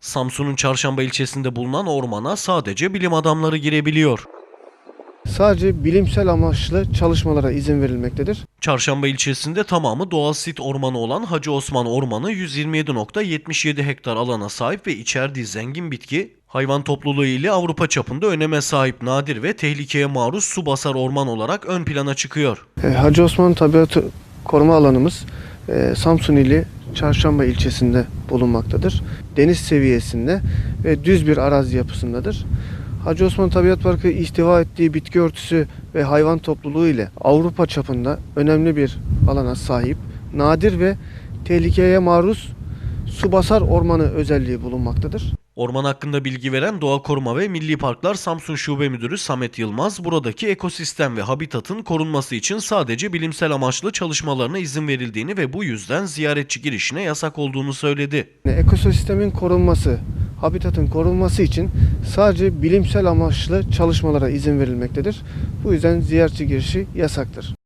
Samsun'un Çarşamba ilçesinde bulunan ormana sadece bilim adamları girebiliyor. Sadece bilimsel amaçlı çalışmalara izin verilmektedir. Çarşamba ilçesinde tamamı doğal sit ormanı olan Hacı Osman Ormanı 127.77 hektar alana sahip ve içerdiği zengin bitki, hayvan topluluğu ile Avrupa çapında öneme sahip nadir ve tehlikeye maruz su basar orman olarak ön plana çıkıyor. E, Hacı Osman Tabiatı Koruma Alanımız e, Samsun ili Çarşamba ilçesinde bulunmaktadır. Deniz seviyesinde ve düz bir arazi yapısındadır. Hacı Osman Tabiat Parkı ihtiva ettiği bitki örtüsü ve hayvan topluluğu ile Avrupa çapında önemli bir alana sahip, nadir ve tehlikeye maruz su basar ormanı özelliği bulunmaktadır. Orman hakkında bilgi veren Doğa Koruma ve Milli Parklar Samsun Şube Müdürü Samet Yılmaz, buradaki ekosistem ve habitatın korunması için sadece bilimsel amaçlı çalışmalarına izin verildiğini ve bu yüzden ziyaretçi girişine yasak olduğunu söyledi. Ekosistemin korunması, habitatın korunması için sadece bilimsel amaçlı çalışmalara izin verilmektedir. Bu yüzden ziyaretçi girişi yasaktır.